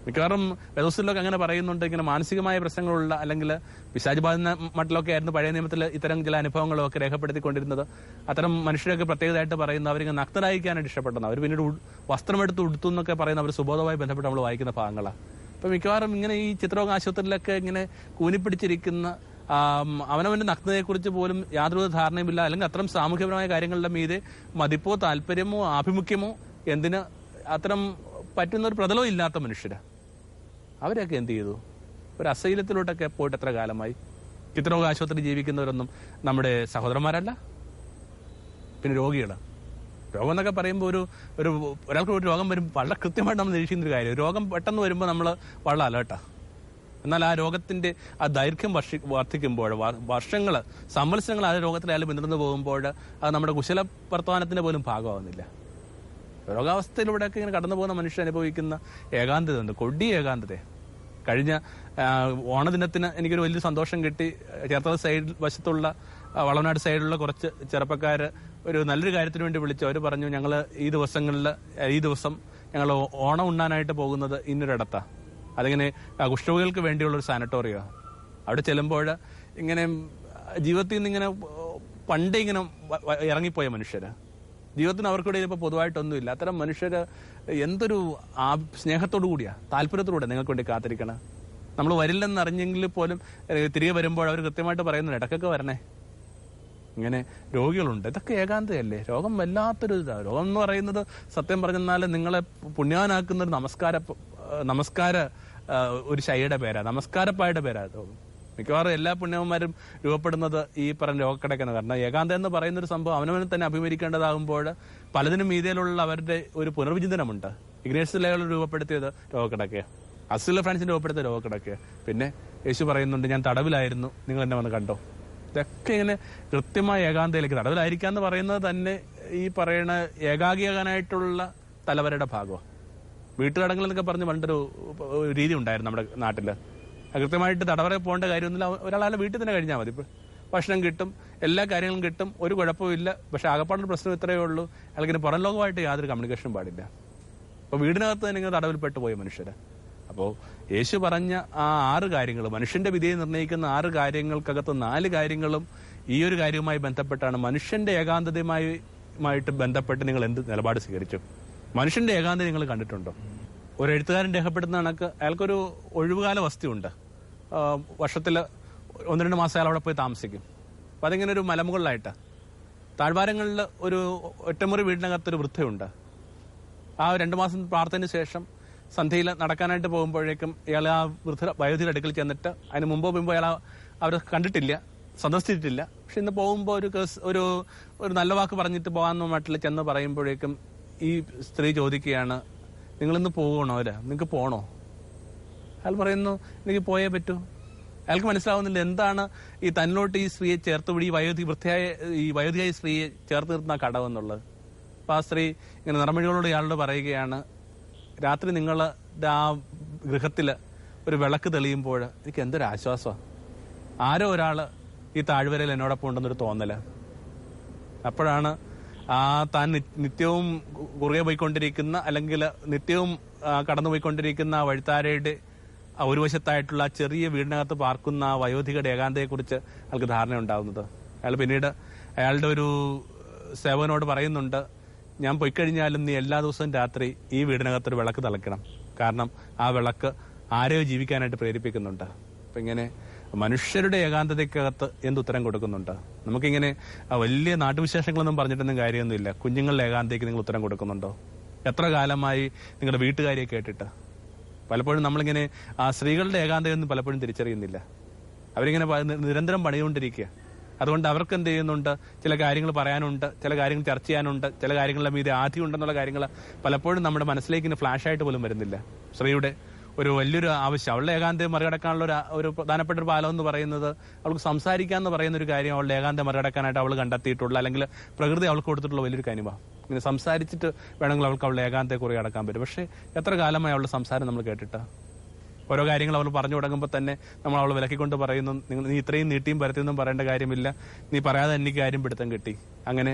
മിക്കവാറും വേദോസിലൊക്കെ അങ്ങനെ പറയുന്നുണ്ട്. ഇങ്ങനെ മാനസികമായ പ്രശ്നങ്ങളുള്ള അല്ലെങ്കിൽ പിശാചുബാധന മട്ടിലൊക്കെ ആയിരുന്നു പഴയ നിയമത്തിൽ ഇത്തരം ചില അനുഭവങ്ങളൊക്കെ രേഖപ്പെടുത്തിക്കൊണ്ടിരുന്നത്. അത്തരം മനുഷ്യരൊക്കെ പ്രത്യേകതയായിട്ട് പറയുന്നത് അവരിങ്ങനെ നഗ്നരായിക്കാനായിട്ട് ഇഷ്ടപ്പെടുന്നത്. അവർ പിന്നീട് വസ്ത്രമെടുത്ത് ഉടുത്തു എന്നൊക്കെ പറയുന്ന അവർ സുബോധമായി ബന്ധപ്പെട്ട് നമ്മൾ വായിക്കുന്ന ഭാഗങ്ങളാണ് അപ്പൊ മിക്കവാറും ഇങ്ങനെ ഈ ചിത്രരോഗ ആശുപത്രിയിലൊക്കെ ഇങ്ങനെ കൂനിപ്പിടിച്ചിരിക്കുന്ന അവനവന്റെ നഗ്നതയെക്കുറിച്ച് പോലും യാതൊരു ധാരണയുമില്ല. അല്ലെങ്കിൽ അത്തരം സാമൂഹ്യപരമായ കാര്യങ്ങളുടെ മീതെ മതിപ്പോ താല്പര്യമോ ആഭിമുഖ്യമോ എന്തിന് അത്തരം പറ്റുന്ന ഒരു പ്രതലവും ഇല്ലാത്ത മനുഷ്യര്. അവരൊക്കെ എന്ത് ചെയ്തു? ഒരു അസൈലത്തിലോട്ടൊക്കെ പോയിട്ട് എത്ര കാലമായി? ചിത്രരോഗ ആശുപത്രി ജീവിക്കുന്നവരൊന്നും നമ്മുടെ സഹോദരന്മാരല്ല. പിന്നെ രോഗികൾ. രോഗം എന്നൊക്കെ പറയുമ്പോൾ ഒരു ഒരു ഒരാൾക്ക് ഒരു രോഗം വരും വളരെ കൃത്യമായിട്ട് നമ്മൾ നിരീക്ഷിക്കുന്ന ഒരു കാര്യം രോഗം പെട്ടെന്ന് വരുമ്പോൾ നമ്മൾ വളരെ അലേർട്ടാ എന്നാൽ ആ രോഗത്തിന്റെ ആ ദൈർഘ്യം വർഷി വർദ്ധിക്കുമ്പോൾ വർഷങ്ങൾ സംവത്സരങ്ങൾ ആ രോഗത്തിൽ അയാൾ പിന്തുടർന്ന് പോകുമ്പോൾ അത് നമ്മുടെ കുശല വർത്തമാനത്തിന്റെ പോലും ഭാഗമാവുന്നില്ല. രോഗാവസ്ഥയിലൂടെയൊക്കെ ഇങ്ങനെ കടന്നു പോകുന്ന മനുഷ്യൻ അനുഭവിക്കുന്ന ഏകാന്തത ഉണ്ട് കൊടി ഏകാന്തത. കഴിഞ്ഞ ഓണദിനത്തിന് എനിക്കൊരു വലിയ സന്തോഷം കിട്ടി. ചേർത്തല സൈഡ് വശത്തുള്ള വളവനാട് സൈഡിലുള്ള കുറച്ച് ചെറുപ്പക്കാർ ഒരു നല്ലൊരു കാര്യത്തിന് വേണ്ടി വിളിച്ചു. അവർ പറഞ്ഞു ഞങ്ങൾ ഈ ദിവസങ്ങളിൽ ഈ ദിവസം ഞങ്ങൾ ഓണം ഉണ്ണാനായിട്ട് പോകുന്നത് ഇന്നൊരിടത്താ. അതിങ്ങനെ കുഷ്ഠരോഗികൾക്ക് വേണ്ടിയുള്ള ഒരു സാനറ്റോറിയോ. അവിടെ ചെല്ലുമ്പോൾ ഇങ്ങനെ ജീവിതത്തിൽ നിന്ന് ഇങ്ങനെ പണ്ടേ ഇങ്ങനെ ഇറങ്ങിപ്പോയ മനുഷ്യര്. ജീവിതത്തിന് അവർക്കിടയിൽ ഇപ്പോൾ പൊതുവായിട്ടൊന്നുമില്ല. അത്തരം മനുഷ്യർ എന്തൊരു ആ സ്നേഹത്തോടു കൂടിയാ? താല്പര്യത്തോടെ നിങ്ങൾക്ക് വേണ്ടി കാത്തിരിക്കണം? നമ്മൾ വരില്ലെന്ന് അറിഞ്ഞെങ്കിൽ പോലും തിരികെ വരുമ്പോൾ അവർ കൃത്യമായിട്ട് പറയുന്നു ഇടക്കൊക്കെ വരണേ. ഇങ്ങനെ രോഗികളുണ്ട്. ഇതൊക്കെ ഏകാന്തയല്ലേ? രോഗം വല്ലാത്തൊരു ഇതാണ് രോഗം എന്ന് പറയുന്നത് സത്യം പറഞ്ഞാൽ നിങ്ങളെ പുണ്യവാനാക്കുന്ന ഒരു നമസ്കാര നമസ്കാര ഒരു ശൈയുടെ പേരാ. നമസ്കാരപ്പായുടെ പേരാ രോഗം മിക്കവാറും എല്ലാ പുണ്യവന്മാരും രൂപപ്പെടുന്നത് ഈ പറഞ്ഞ രോഗക്കിടക്കുന്ന കാരണം ഏകാന്തം എന്ന് പറയുന്ന ഒരു സംഭവം അവനവനെ തന്നെ അഭിമുഖീകരിക്കേണ്ടതാകുമ്പോൾ പലതിനും മീതിയിലുള്ള അവരുടെ ഒരു പുനർവിചിന്തനമുണ്ട്. ഇഗ്നേഷ്യസ് ലേഖകൾ രൂപപ്പെടുത്തിയത് രോഗക്കിടക്കുക അസുല ഫ്രാൻസിന്റെ രൂപപ്പെടുത്തിയ രോഗക്കിടക്കുക പിന്നെ യേശു പറയുന്നുണ്ട് ഞാൻ തടവിലായിരുന്നു. നിങ്ങൾ എന്നെ വന്ന് കണ്ടോ? ഇതൊക്കെ ഇങ്ങനെ കൃത്യമായ ഏകാന്തയിലേക്ക് തടവിലായിരിക്കാന്ന് പറയുന്നത് തന്നെ ഈ പറയുന്ന ഏകാഗിയാകാനായിട്ടുള്ള തലവരുടെ ഭാഗമാണ്. വീട്ടുകടങ്ങൾ എന്നൊക്കെ പറഞ്ഞ് പണ്ടൊരു രീതി ഉണ്ടായിരുന്നു നമ്മുടെ നാട്ടിൽ. കൃത്യമായിട്ട് തടവറ പോകേണ്ട കാര്യമൊന്നുമില്ല. ഒരാളെ വീട്ടിൽ തന്നെ കഴിഞ്ഞാൽ മതി. ഭക്ഷണം കിട്ടും എല്ലാ കാര്യങ്ങളും കിട്ടും ഒരു കുഴപ്പമില്ല പക്ഷെ ആകപ്പാടുള്ള പ്രശ്നം ഇത്രയേ ഉള്ളൂ. അല്ലെങ്കിൽ പുറം ലോകമായിട്ട് യാതൊരു കമ്മ്യൂണിക്കേഷനും പാടില്ല. അപ്പോൾ വീടിനകത്ത് തന്നെ ഇങ്ങനെ തടവിൽപ്പെട്ടു പോയ മനുഷ്യരെ. അപ്പോൾ യേശു പറഞ്ഞ ആ ആറ് കാര്യങ്ങൾ മനുഷ്യന്റെ വിധിയെ നിർണയിക്കുന്ന ആറ് കാര്യങ്ങൾക്കകത്ത് നാല് കാര്യങ്ങളും ഈ ഒരു കാര്യവുമായി ബന്ധപ്പെട്ടാണ്. മനുഷ്യന്റെ ഏകാന്തതയുമായി ബന്ധപ്പെട്ട് നിങ്ങൾ എന്ത് നിലപാട് സ്വീകരിച്ചു? മനുഷ്യന്റെ ഏകാന്തത നിങ്ങൾ കണ്ടിട്ടുണ്ടോ? ഒരു എഴുത്തുകാരൻ രേഖപ്പെടുന്ന കണക്ക് അയാൾക്കൊരു ഒഴിവുകാല വസ്തിയുണ്ട്. വർഷത്തിൽ ഒന്ന് രണ്ട് മാസം അയാൾ അവിടെ പോയി താമസിക്കും. അപ്പം അതിങ്ങനെ ഒരു മലമുകളിലായിട്ട് താഴ്വാരങ്ങളിൽ ഒരു ഒറ്റമുറി വീടിനകത്തൊരു വൃദ്ധയുണ്ട്. ആ രണ്ട് മാസം പ്രാർത്ഥനയ്ക്ക് ശേഷം സന്ധ്യയിൽ നടക്കാനായിട്ട് പോകുമ്പോഴേക്കും ഇയാൾ ആ വൃദ്ധ വയോധിയുടെ അടുക്കൽ ചെന്നിട്ട് അതിന് മുമ്പോ മുമ്പോ അയാൾ അവരെ കണ്ടിട്ടില്ല സന്ദർശിച്ചിട്ടില്ല. പക്ഷെ ഇന്ന് പോകുമ്പോൾ ഒരു കേസ് ഒരു ഒരു നല്ല വാക്ക് പറഞ്ഞിട്ട് പോകാമെന്ന ചെന്ന് പറയുമ്പോഴേക്കും ഈ സ്ത്രീ ചോദിക്കുകയാണ് നിങ്ങളിന്ന് പോകണോ അല്ല നിങ്ങൾക്ക് പോകണോ അയാൾ പറയുന്നു എനിക്ക് പോയേ പറ്റൂ. അയാൾക്ക് മനസ്സിലാവുന്നില്ല എന്താണ് ഈ തന്നോട്ട് ഈ സ്ത്രീയെ ചേർത്ത് വിടി ഈ വയോധി വൃത്തിയായ ഈ വയോധിയായ സ്ത്രീയെ ചേർത്ത് നിർത്തുന്ന കടവെന്നുള്ളത് അപ്പൊ ആ സ്ത്രീ ഇങ്ങനെ നിറമഴികളോട് ഇയാളോട് പറയുകയാണ് രാത്രി നിങ്ങളുടെ ആ ഗൃഹത്തിൽ ഒരു വിളക്ക് തെളിയുമ്പോൾ എനിക്ക് എന്തൊരു ആശ്വാസമാണ് ആരോ ഒരാൾ ഈ താഴ്വരയിൽ എന്നോടൊപ്പം ഉണ്ടെന്നൊരു തോന്നൽ. അപ്പോഴാണ് താൻ നിത്യവും കുറുകെ പോയിക്കൊണ്ടിരിക്കുന്ന അല്ലെങ്കിൽ നിത്യവും കടന്നുപോയിക്കൊണ്ടിരിക്കുന്ന വഴിത്താരയുടെ ഒരു വശത്തായിട്ടുള്ള ചെറിയ വീടിനകത്ത് പാർക്കുന്ന ആ വയോധികയുടെ ഏകാന്തയെക്കുറിച്ച് അയാൾക്ക് ധാരണ ഉണ്ടാവുന്നത് അയാൾ പിന്നീട് അയാളുടെ ഒരു സേവനോട് പറയുന്നുണ്ട് ഞാൻ പോയി കഴിഞ്ഞാലും നീ എല്ലാ ദിവസവും രാത്രി ഈ വീടിനകത്തൊരു വിളക്ക് തിളയ്ക്കണം. കാരണം ആ വിളക്ക് ആരെയോ ജീവിക്കാനായിട്ട് പ്രേരിപ്പിക്കുന്നുണ്ട്. അപ്പൊ ഇങ്ങനെ മനുഷ്യരുടെ ഏകാന്തതയ്ക്കകത്ത് എന്ത് ഉത്തരം കൊടുക്കുന്നുണ്ട്? നമുക്കിങ്ങനെ വലിയ നാട്ടുവിശേഷങ്ങളൊന്നും പറഞ്ഞിട്ടൊന്നും കാര്യമൊന്നുമില്ല. കുഞ്ഞുങ്ങളുടെ ഏകാന്തതയ്ക്ക് നിങ്ങൾ ഉത്തരം കൊടുക്കുന്നുണ്ടോ? എത്ര കാലമായി നിങ്ങളുടെ വീട്ടുകാരിയെ കേട്ടിട്ട്? പലപ്പോഴും നമ്മളിങ്ങനെ ആ സ്ത്രീകളുടെ ഏകാന്തയൊന്നും പലപ്പോഴും തിരിച്ചറിയുന്നില്ല. അവരിങ്ങനെ നിരന്തരം പണിതുകൊണ്ടിരിക്കുക. അതുകൊണ്ട് അവർക്ക് എന്ത് ചെയ്യുന്നുണ്ട്? ചില കാര്യങ്ങൾ പറയാനുണ്ട് ചില കാര്യങ്ങൾ ചർച്ച ചെയ്യാനുണ്ട് ചില കാര്യങ്ങളുടെ മീതെ ആധി ഉണ്ടെന്നുള്ള കാര്യങ്ങൾ പലപ്പോഴും നമ്മുടെ മനസ്സിലേക്ക് ഫ്ലാഷ് ആയിട്ട് പോലും വരുന്നില്ല. സ്ത്രീയുടെ ഒരു വലിയൊരു ആവശ്യം. അവളുടെ ഏകാന്തം മറികടക്കാനുള്ള ഒരു ഒരു പ്രധാനപ്പെട്ട ഒരു പാലം എന്ന് പറയുന്നത് അവൾക്ക് സംസാരിക്കുക എന്ന് പറയുന്ന ഒരു കാര്യം അവളുടെ ഏകാന്തം മറികടക്കാനായിട്ട് അവൾ കണ്ടെത്തിയിട്ടുള്ള അല്ലെങ്കിൽ പ്രകൃതി അവൾക്ക് കൊടുത്തിട്ടുള്ള വലിയൊരു കാര്യമാണ് ഇങ്ങനെ സംസാരിച്ചിട്ട് വേണമെങ്കിൽ അവൾക്ക് അവളുടെ ഏകാന്തത്തെ കുറി അടക്കാൻ പറ്റും. പക്ഷേ എത്ര കാലമായി അവളുടെ സംസാരം നമ്മൾ കേട്ടിട്ട്? ഓരോ കാര്യങ്ങൾ അവൾ പറഞ്ഞു തുടങ്ങുമ്പോൾ തന്നെ നമ്മൾ അവൾ വിലക്കിക്കൊണ്ട് പറയുന്നു നിങ്ങൾ നീ ഇത്രയും നീട്ടിയും പരത്തിയൊന്നും പറയേണ്ട കാര്യമില്ല. നീ പറയാതെ എനിക്ക് കാര്യം പിടുത്തം കിട്ടി. അങ്ങനെ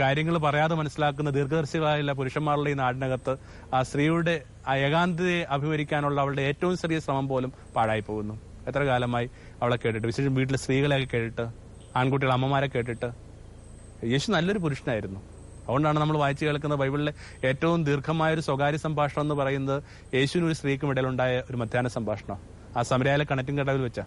കാര്യങ്ങൾ പറയാതെ മനസ്സിലാക്കുന്ന ദീർഘദർശികളായുള്ള പുരുഷന്മാരുടെ ഈ നാടിനകത്ത് ആ സ്ത്രീയുടെ ആ ഏകാന്തതയെ അഭിമുഖിക്കാനുള്ള അവളുടെ ഏറ്റവും ചെറിയ ശ്രമം പോലും പാഴായി പോകുന്നു. എത്ര കാലമായി അവളെ കേട്ടിട്ട് വിശേഷം വീട്ടിലെ സ്ത്രീകളെയൊക്കെ കേട്ടിട്ട് ആൺകുട്ടികൾ അമ്മമാരെ കേട്ടിട്ട് യേശു നല്ലൊരു പുരുഷനായിരുന്നു. അതുകൊണ്ടാണ് നമ്മൾ വായിച്ചു കേൾക്കുന്ന ബൈബിളിലെ ഏറ്റവും ദീർഘമായ ഒരു സ്വകാര്യ സംഭാഷണം എന്ന് പറയുന്നത് യേശുവിനും ഒരു സ്ത്രീക്കും ഇടയിലുണ്ടായ ഒരു മധ്യാന സംഭാഷണം ആ സമരയിലെ കണക്റ്റിംഗ് കടവിൽ വെച്ച.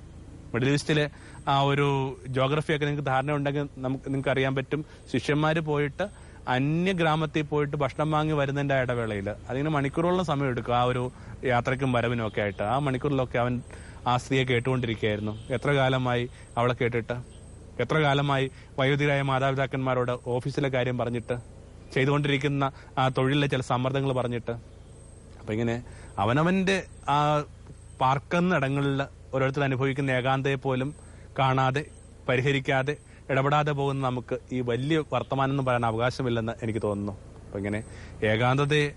മിഡിൽ ഈസ്റ്റിലെ ആ ഒരു ജോഗ്രഫി ഒക്കെ നിങ്ങൾക്ക് ധാരണ ഉണ്ടെങ്കിൽ നമുക്ക് നിങ്ങൾക്ക് അറിയാൻ പറ്റും. ശിഷ്യന്മാർ പോയിട്ട് അന്യ ഗ്രാമത്തിൽ പോയിട്ട് ഭക്ഷണം വാങ്ങി വരുന്നതിന്റെ ആ ഇടവേളയിൽ അതിങ്ങനെ മണിക്കൂറോളം സമയം എടുക്കും ആ ഒരു യാത്രയ്ക്കും വരവിനും ഒക്കെ ആയിട്ട്. ആ മണിക്കൂറിലൊക്കെ അവൻ ആ സ്ത്രീയെ കേട്ടുകൊണ്ടിരിക്കുകയായിരുന്നു. എത്ര കാലമായി അവളെ കേട്ടിട്ട്? എത്ര കാലമായി വയോധികരായ മാതാപിതാക്കന്മാരോട് ഓഫീസിലെ കാര്യം പറഞ്ഞിട്ട് ചെയ്തുകൊണ്ടിരിക്കുന്ന ആ തൊഴിലിലെ ചില സമ്മർദ്ദങ്ങൾ പറഞ്ഞിട്ട്? അപ്പൊ ഇങ്ങനെ അവനവന്റെ ആ പാർക്കുന്ന ഇടങ്ങളിൽ ഓരോരുത്തർ അനുഭവിക്കുന്ന ഏകാന്തയെ പോലും കാണാതെ പരിഹരിക്കാതെ ഇടപെടാതെ പോകുന്ന നമുക്ക് ഈ വലിയ വർത്തമാനം എന്ന് പറയാൻ അവകാശമില്ലെന്ന് എനിക്ക് തോന്നുന്നു. അപ്പൊ ഇങ്ങനെ ഏകാന്തതയെ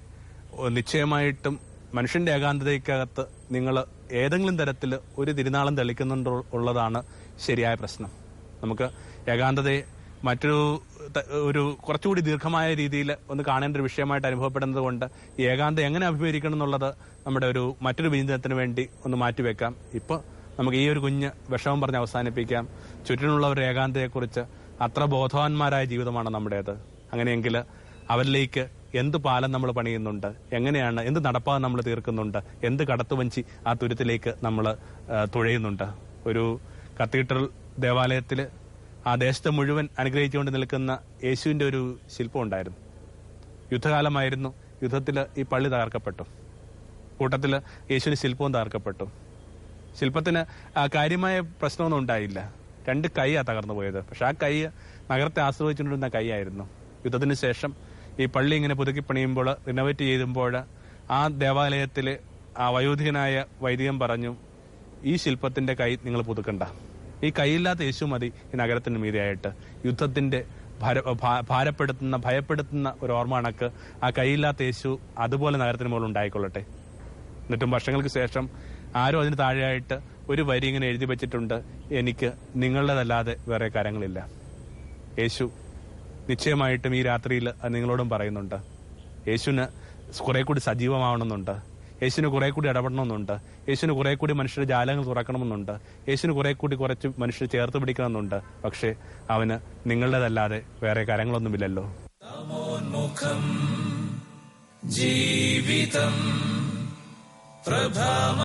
നിശ്ചയമായിട്ടും മനുഷ്യന്റെ ഏകാന്തതയ്ക്കകത്ത് നിങ്ങൾ ഏതെങ്കിലും തരത്തിൽ ഒരു തിരുനാളം തെളിക്കുന്നുണ്ടോ ഉള്ളതാണ് ശരിയായ പ്രശ്നം. നമുക്ക് ഏകാന്തതയെ മറ്റൊരു ഒരു കുറച്ചുകൂടി ദീർഘമായ രീതിയിൽ ഒന്ന് കാണേണ്ട ഒരു വിഷയമായിട്ട് അനുഭവപ്പെടുന്നത് കൊണ്ട് ഏകാന്തം എങ്ങനെ അഭിമുഖീകരിക്കണം എന്നുള്ളത് നമ്മുടെ ഒരു മറ്റൊരു വിചിന്തനത്തിന് വേണ്ടി ഒന്ന് മാറ്റിവെക്കാം ഇപ്പൊ നമുക്ക് ഈ ഒരു കുഞ്ഞ് വിഷമം പറഞ്ഞ് അവസാനിപ്പിക്കാം. ചുറ്റിനുള്ളവരുടെ ഏകാന്തയെക്കുറിച്ച് അത്ര ബോധവാന്മാരായ ജീവിതമാണ് നമ്മുടേത്. അങ്ങനെയെങ്കിൽ അവരിലേക്ക് എന്ത് പാലം നമ്മൾ പണിയുന്നുണ്ട്? എങ്ങനെയാണ് എന്ത് നടപ്പാതെ നമ്മൾ തീർക്കുന്നുണ്ട്? എന്ത് കടത്തുവഞ്ചി ആ തുരുത്തിലേക്ക് നമ്മൾ തുഴയുന്നുണ്ട്? ഒരു കത്തീഡ്രൽ ദേവാലയത്തിൽ ആ ദേശത്തെ മുഴുവൻ അനുഗ്രഹിച്ചുകൊണ്ട് നിൽക്കുന്ന യേശുവിന്റെ ഒരു ശില്പം ഉണ്ടായിരുന്നു യുദ്ധകാലമായിരുന്നു. യുദ്ധത്തിൽ ഈ പള്ളി തകർക്കപ്പെട്ടു. കൂട്ടത്തിൽ യേശുവിന് ശില്പവും തകർക്കപ്പെട്ടു. ശില്പത്തിന് കാര്യമായ പ്രശ്നമൊന്നും ഉണ്ടായില്ല. രണ്ട് കൈയാണ് തകർന്നു പോയത്. പക്ഷെ ആ കൈ നഗരത്തെ ആശ്രയിച്ചുകൊണ്ടിരുന്ന കൈയായിരുന്നു. യുദ്ധത്തിന് ശേഷം ഈ പള്ളി ഇങ്ങനെ പുതുക്കി പണിയുമ്പോൾ റിനോവേറ്റ് ചെയ്യുമ്പോൾ ആ ദേവാലയത്തിൽ ആ വയോധികനായ വൈദികൻ പറഞ്ഞു ഈ ശില്പത്തിന്റെ കൈ നിങ്ങൾ പുതുക്കണ്ട. ഈ കൈയില്ലാത്ത യേശു മതി ഈ നഗരത്തിന് മീതിയായിട്ട്. യുദ്ധത്തിന്റെ ഭാര- ഭാരപ്പെടുത്തുന്ന ഭയപ്പെടുത്തുന്ന ഒരു ഓർമ്മ കണക്ക് ആ കൈയില്ലാത്ത യേശു അതുപോലെ നഗരത്തിന് മുകളിൽ ഉണ്ടായിക്കൊള്ളട്ടെ. എന്നിട്ടും വർഷങ്ങൾക്ക് ശേഷം ആരും അതിന് താഴെയായിട്ട് ഒരു വരി ഇങ്ങനെ എഴുതി വെച്ചിട്ടുണ്ട് എനിക്ക് നിങ്ങളുടേതല്ലാതെ വേറെ കാര്യങ്ങളില്ല. യേശു നിശ്ചയമായിട്ടും ഈ രാത്രിയിൽ നിങ്ങളോടും പറയുന്നുണ്ട്. യേശുവിന് കുറെ കൂടി സജീവമാവണമെന്നുണ്ട്. യേശുവിന് കുറെ കൂടി ഇടപെടണമെന്നുണ്ട്. യേശുവിന് കുറെ കൂടി മനുഷ്യരുടെ ജാലങ്ങൾ തുറക്കണമെന്നുണ്ട്. യേശുവിന് കുറെ കൂടി കുറച്ച് മനുഷ്യരെ ചേർത്ത് പിടിക്കണമെന്നുണ്ട്. പക്ഷേ അവന് നിങ്ങളുടേതല്ലാതെ വേറെ കാര്യങ്ങളൊന്നുമില്ലല്ലോ. ജീവിതം പ്രഭാമ